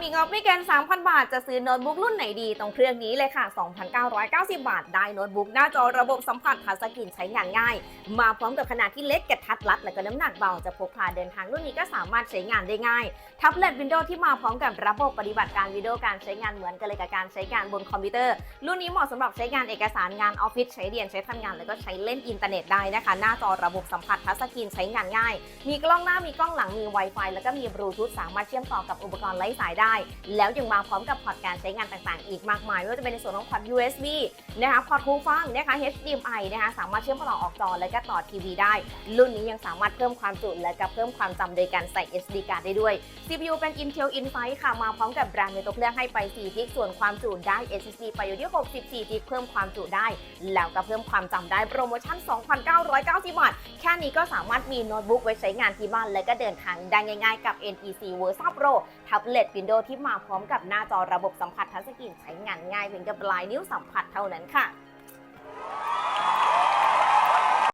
มีงบไม่เกิน 3,000 บาท จะซื้อโน้ตบุ๊กรุ่นไหนดี ตรงเครื่องนี้เลยค่ะ 2,990 บาท ได้โน้ตบุ๊กหน้าจอระบบสัมผัสทัชสกรีนใช้งานง่าย มาพร้อมกับขนาดที่เล็กกระทัดรัด และก็น้ำหนักเบา จะพกพาเดินทางรุ่นนี้ก็สามารถใช้งานได้ง่าย แท็บเล็ตวินโดว์ที่มาพร้อมกับระบบปฏิบัติการวิดีโอการใช้งานเหมือนกันเลยกับการใช้งานบนคอมพิวเตอร์ รุ่นนี้เหมาะสำหรับใช้งานเอกสารงานออฟฟิศใช้เรียนใช้ทำงาน แล้วก็ใช้เล่นอินเทอร์เน็ตได้นะคะ หน้าจอระบบสัมผัสทัชสกรีนใช้งานง่าย มีกล้องหน้ามีกล้องหลังมี Wi-Fi แล้วก็มีบลูทูธสามารถเชื่อมต่อกับอุปกรณ์ไร้สายได้แล้วยังมาพร้อมกับพอร์ตการใช้งานต่างๆ อีกมากมายไม่ว่าจะเป็นในส่วนของพอร์ต USB นะคะพอร์ตหูฟังนะคะ HDMI นะคะสามารถเชื่อมต่อออกจอแล้วก็ต่อทีวีได้ รุ่นนี้ยังสามารถเพิ่มความจุและก็เพิ่มความจำโดยการใส่ SD card ได้ด้วย CPU เป็น Intel Insight ค่ะมาพร้อมกับแบรนด์ในตัวเครื่องให้ไป4กิกส่วนความจุได้ SSD ไปอยู่ที่64กิกเพิ่มความจุได้ แล้วก็เพิ่มความจำได้โปรโมชั่น 2,990 บาท แค่นี้ก็สามารถมีโน้ตบุ๊กไว้ใช้งานที่บ้าน และก็เดินทางได้ง่ายๆกับ NEC Versa Pro แท็บเล็ต Windows โดที่มาพร้อมกับหน้าจอระบบสัมผัสทัชสกรีนใช้งานง่ายเพียงกับลายนิ้วสัมผัสเท่านั้นค่ะ